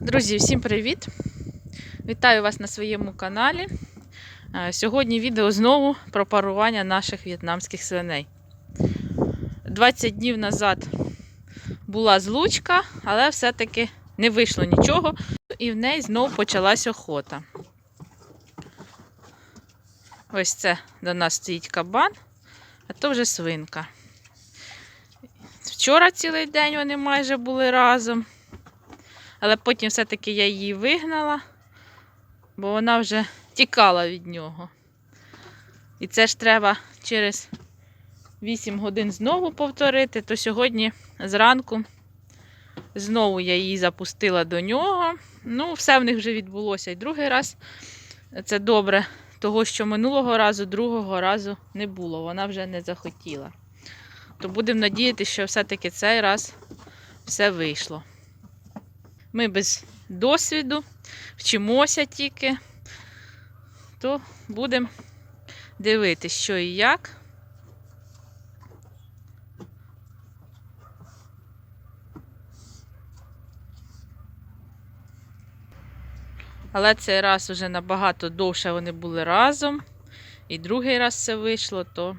Друзі, всім привіт! Вітаю вас на своєму каналі. Е, Сьогодні відео знову про парування наших в'єтнамських свиней. 20 днів назад була злучка, але все-таки не вийшло нічого, і в неї знову почалась охота. Ось це до нас стоїть кабан, а то вже свинка. Вчора цілий день вони майже були разом. Але потім все-таки я її вигнала, бо вона вже тікала від нього. І це ж треба через 8 годин знову повторити, то сьогодні зранку знову я її запустила до нього. Ну, все в них вже відбулося і другий раз. Це добре, того що минулого разу, другого разу не було, вона вже не захотіла. То будемо надіятися, що все-таки цей раз все вийшло. Ми без досвіду, вчимося тільки, то будемо дивитися, що і як. Але цей раз вже набагато довше вони були разом. І другий раз це вийшло, то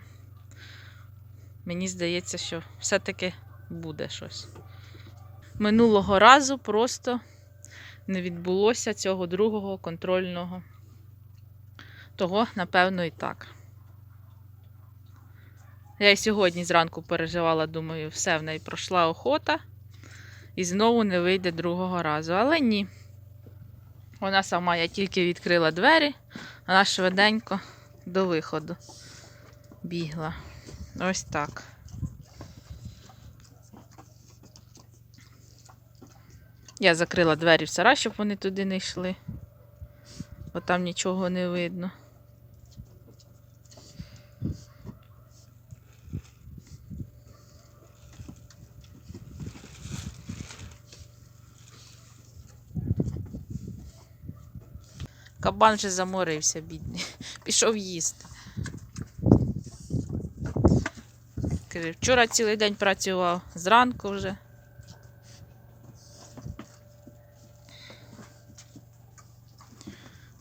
мені здається, що все-таки буде щось минулого разу просто не відбулося цього другого контрольного. Того, напевно, і так. Я і сьогодні зранку переживала, думаю, все в неї пройшла охота і знову не вийде другого разу. Але ні. Вона сама, я тільки відкрила двері, вона швиденько до виходу бігла. Ось так. Я закрила двері в сарай, щоб вони туди не йшли, бо там нічого не видно. Кабан вже заморився, бідний. Пішов їсти. Вчора цілий день працював, зранку вже.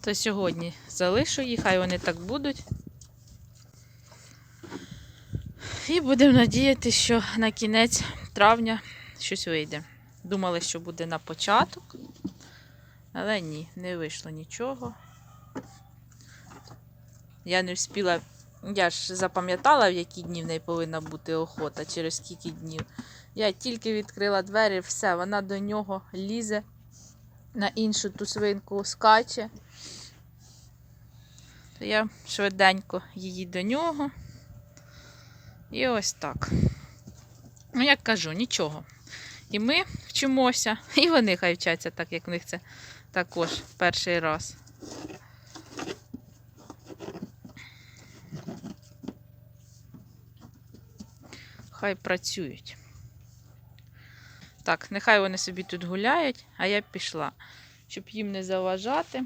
То сьогодні залишу їх, хай вони так будуть. І будемо надіятися, що на кінець травня щось вийде. Думали, що буде на початок, але ні, не вийшло нічого. Я не встигла, я ж запам'ятала, в які дні в неї повинна бути охота, через скільки днів. Я тільки відкрила двері, все, вона до нього лізе на іншу ту свинку скаче. То я швиденько її до нього. І ось так. Ну, як кажу, нічого. І ми вчимося, і вони хай вчаться, так як в них це також перший раз. Хай працюють. Так, нехай вони собі тут гуляють, а я пішла, щоб їм не заважати.